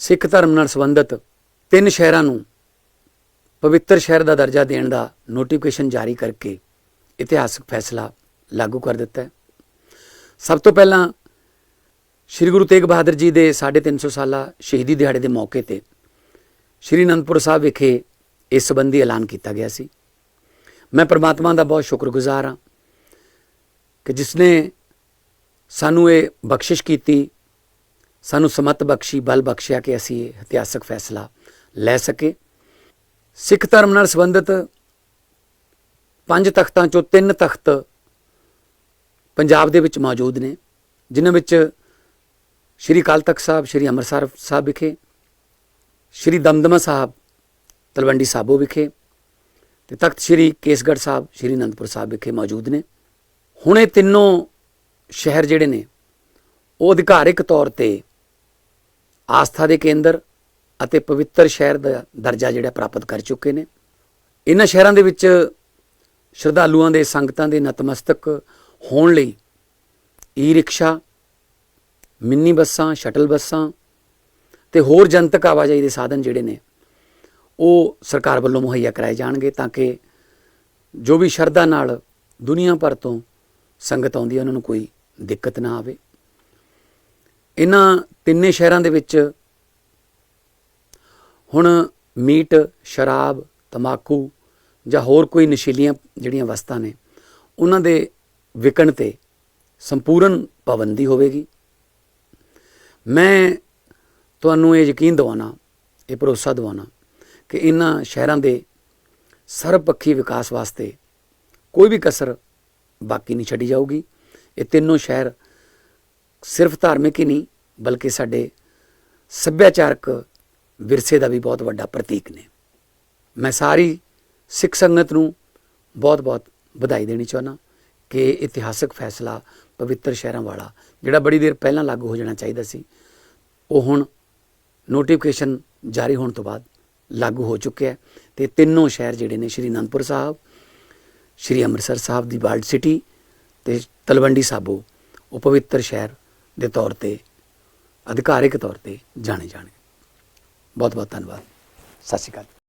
ਸਿੱਖ ਧਰਮ ਨਾਲ ਸੰਬੰਧਿਤ ਤਿੰਨ ਸ਼ਹਿਰਾਂ ਨੂੰ ਪਵਿੱਤਰ ਸ਼ਹਿਰ ਦਾ ਦਰਜਾ ਦੇਣ ਦਾ ਨੋਟੀਫਿਕੇਸ਼ਨ ਜਾਰੀ ਕਰਕੇ ਇਤਿਹਾਸਕ ਫੈਸਲਾ ਲਾਗੂ ਕਰ ਦਿੱਤਾ ਹੈ। ਸਭ ਤੋਂ ਪਹਿਲਾਂ ਸ੍ਰੀ ਗੁਰੂ ਤੇਗ ਬਹਾਦਰ ਜੀ ਦੇ 350 ਸਾਲਾ ਸ਼ਹੀਦੀ ਦਿਹਾੜੇ ਦੇ ਮੌਕੇ ਤੇ ਸ੍ਰੀ ਅਨੰਦਪੁਰ ਸਾਹਿਬ ਵਿਖੇ ਇਸ ਸੰਬੰਧੀ ਐਲਾਨ ਕੀਤਾ ਗਿਆ ਸੀ। ਮੈਂ ਪ੍ਰਮਾਤਮਾ ਦਾ ਬਹੁਤ ਸ਼ੁਕਰਗੁਜ਼ਾਰ ਹਾਂ ਕਿ ਜਿਸ ਨੇ ਸਾਨੂੰ ਇਹ ਬਖਸ਼ਿਸ਼ ਕੀਤੀ ਸਾਨੂੰ ਸਮਤ ਬਖਸ਼ੀ, ਬਲ ਬਖਸ਼ਿਆ ਕਿ ਅਸੀਂ ਇਹ ਇਤਿਹਾਸਕ ਫੈਸਲਾ ਲੈ ਸਕੇ ਸਿੱਖ ਧਰਮ ਨਾਲ ਸੰਬੰਧਿਤ ਪੰਜ ਤਖਤਾਂ ਚੋਂ ਤਿੰਨ ਤਖਤ ਪੰਜਾਬ ਦੇ ਵਿੱਚ ਮੌਜੂਦ ਨੇ, ਜਿਨ੍ਹਾਂ ਵਿੱਚ ਸ਼੍ਰੀ ਅਕਾਲ ਤਖਤ ਸਾਹਿਬ, ਸ਼੍ਰੀ ਅੰਮ੍ਰਿਤਸਰ ਸਾਹਿਬ ਵਿਖੇ, ਸ਼੍ਰੀ ਦਮਦਮਾ ਸਾਹਿਬ, ਤਲਵੰਡੀ ਸਾਬੋ ਵਿਖੇ ਤੇ ਤਖਤ ਸ਼੍ਰੀ ਕੇਸਗੜ੍ਹ ਸਾਹਿਬ, ਸ਼੍ਰੀ ਅਨੰਦਪੁਰ ਸਾਹਿਬ ਵਿਖੇ ਮੌਜੂਦ ਨੇ। ਹੁਣ ਇਹ ਤਿੰਨੋਂ ਸ਼ਹਿਰ ਜਿਹੜੇ ਨੇ, ਉਹ ਅਧਿਕਾਰਿਕ ਤੌਰ ਤੇ ਆਸਥਾ ਦੇ ਕੇਂਦਰ ਅਤੇ ਪਵਿੱਤਰ ਸ਼ਹਿਰ ਦਾ ਦਰਜਾ ਜਿਹੜਾ ਪ੍ਰਾਪਤ ਕਰ ਚੁੱਕੇ ਨੇ। ਇਹਨਾਂ ਸ਼ਹਿਰਾਂ ਦੇ ਵਿੱਚ ਸ਼ਰਧਾਲੂਆਂ ਦੇ ਸੰਗਤਾਂ ਦੇ ਨਤਮਸਤਕ ਹੋਣ ਲਈ ਈ ਰਿਕਸ਼ਾ ਮਿੰਨੀ ਬੱਸਾਂ, ਸ਼ਟਲ ਬੱਸਾਂ ਤੇ ਹੋਰ ਜਨਤਕ ਆਵਾਜਾਈ ਦੇ ਸਾਧਨ ਜਿਹੜੇ ਨੇ, ਉਹ ਸਰਕਾਰ ਵੱਲੋਂ ਮੁਹੱਈਆ ਕਰਾਏ ਜਾਣਗੇ ਤਾਂ ਕਿ ਜੋ ਵੀ ਸ਼ਰਧਾ ਨਾਲ ਦੁਨੀਆ ਭਰ ਤੋਂ ਸੰਗਤ ਆਉਂਦੀ ਹੈ, ਉਹਨਾਂ ਨੂੰ ਕੋਈ ਦਿੱਕਤ ਨਾ ਆਵੇ। ਇਹਨਾਂ ਤਿੰਨੇ ਸ਼ਹਿਰਾਂ ਦੇ ਵਿੱਚ ਹੁਣ ਮੀਟ, ਸ਼ਰਾਬ ਤਮਾਕੂ ਜਾਂ ਹੋਰ ਕੋਈ ਨਸ਼ੀਲੀਆਂ ਜਿਹੜੀਆਂ ਵਸਤਾਂ ਨੇ, ਉਹਨਾਂ ਦੇ ਵਿਕਣ ਤੇ ਸੰਪੂਰਨ ਪਾਬੰਦੀ ਹੋਵੇਗੀ। ਮੈਂ ਤੁਹਾਨੂੰ ਇਹ ਯਕੀਨ ਦਿਵਾਉਣਾ, ਇਹ ਭਰੋਸਾ ਦਿਵਾਉਣਾ ਕਿ ਇਹਨਾਂ ਸ਼ਹਿਰਾਂ ਦੇ ਸਰਬਪੱਖੀ ਵਿਕਾਸ ਵਾਸਤੇ ਕੋਈ ਵੀ ਕਸਰ ਬਾਕੀ ਨਹੀਂ ਛੱਡੀ ਜਾਊਗੀ। ਇਹ ਤਿੰਨੋਂ ਸ਼ਹਿਰ ਸਿਰਫ ਧਾਰਮਿਕ ਹੀ ਨਹੀਂ, ਬਲਕਿ ਸਾਡੇ ਸੱਭਿਆਚਾਰਕ ਵਿਰਸੇ ਦਾ ਵੀ ਬਹੁਤ ਵੱਡਾ ਪ੍ਰਤੀਕ ਨੇ। ਮੈਂ ਸਾਰੀ ਸਿੱਖ ਸੰਗਤ ਨੂੰ ਬਹੁਤ-ਬਹੁਤ ਵਧਾਈ ਦੇਣੀ ਚਾਹੁੰਦਾ ਕਿ ਇਤਿਹਾਸਕ ਫੈਸਲਾ ਪਵਿੱਤਰ ਸ਼ਹਿਰਾਂ ਵਾਲਾ, ਜਿਹੜਾ ਬੜੀ ਦੇਰ ਪਹਿਲਾਂ ਲਾਗੂ ਹੋ ਜਾਣਾ ਚਾਹੀਦਾ ਸੀ, ਉਹ ਹੁਣ ਨੋਟੀਫਿਕੇਸ਼ਨ ਜਾਰੀ ਹੋਣ ਤੋਂ ਬਾਅਦ ਲਾਗੂ ਹੋ ਚੁੱਕਿਆ ਹੈ। ਤੇ ਤਿੰਨੋਂ ਸ਼ਹਿਰ ਜਿਹੜੇ ਨੇ, ਸ਼੍ਰੀ ਅਨੰਦਪੁਰ ਸਾਹਿਬ, ਸ਼੍ਰੀ ਅੰਮ੍ਰਿਤਸਰ ਸਾਹਿਬ ਦੀ ਵਰਲਡ ਸਿਟੀ ਤੇ ਤਲਵੰਡੀ ਸਾਬੋ, ਉਹ ਪਵਿੱਤਰ ਸ਼ਹਿਰ ਦੇ ਤੌਰ ਤੇ ਅਧਿਕਾਰਿਕ ਤੌਰ ਤੇ ਜਾਣੇ ਜਾਣਗੇ ਬਹੁਤ ਬਹੁਤ ਧੰਨਵਾਦ। ਸਤਿ ਸ਼੍ਰੀ ਅਕਾਲ।